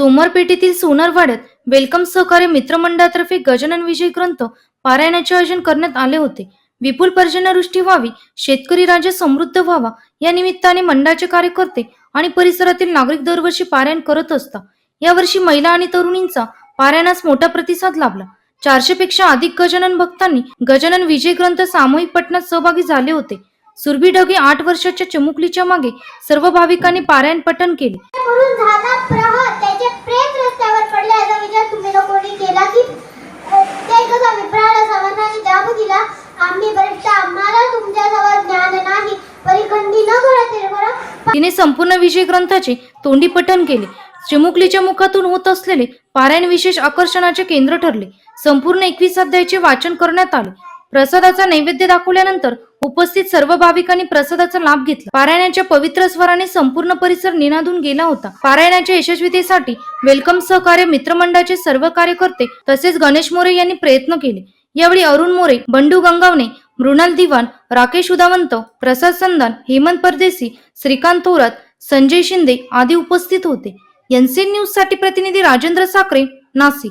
सोमवारपेठेतील सोनारवाड्यात welcome सहकार्य मित्रमंडळातर्फे गजानन विजय ग्रंथ पारायणाचे आयोजन करण्यात आले होते. विपुल पर्जन्यवृष्टी व्हावी शेतकरी राज्य समृद्ध व्हावा या निमित्ताने मंडळाचे कार्यकर्ते आणि परिसरातील नागरिक दरवर्षी पारायण करत असतात. यावर्षी महिला आणि तरुणींचा पारायणास मोठा प्रतिसाद लाभला. चारशे पेक्षा अधिक गजानन भक्तांनी गजानन विजय ग्रंथ सामूहिक पठणात सहभागी झाले होते. सुरभी ढगे आठ वर्षाच्या चिमुकलीच्या मागे सर्व भाविकांनी पारायण पठण केले. आम्ही भ्रष्ट आम्हाला तुमच्याजवळ ज्ञान नाही. परिखंडी न तिने संपूर्ण विषय ग्रंथाचे तोंडी पठण केले. चिमुकलीच्या मुखातून होत असलेले पारायण विशेष आकर्षणाचे केंद्र ठरले. संपूर्ण एकवीस अध्यायाचे वाचन करण्यात आले. प्रसादाचा नैवेद्य दाखवल्यानंतर उपस्थित सर्व भाविकांनी प्रसादाचा लाभ घेतला. पारायणाच्या पवित्र स्वराने संपूर्ण परिसर निनादून गेला होता. पारायणाच्या यशस्वीतेसाठी वेलकम सहकार्य मित्रमंडळाचे सर्व कार्यकर्ते तसेच गणेश मोरे यांनी प्रयत्न केले. यावेळी अरुण मोरे बंडू गंगावणे मृणाल दिवाण राकेश उदावंत प्रसाद संदान हेमंत परदेसी श्रीकांत थोरात संजय शिंदे आदी उपस्थित होते. एनसीएन न्यूजसाठी प्रतिनिधी राजेंद्र साखरे नाशिक.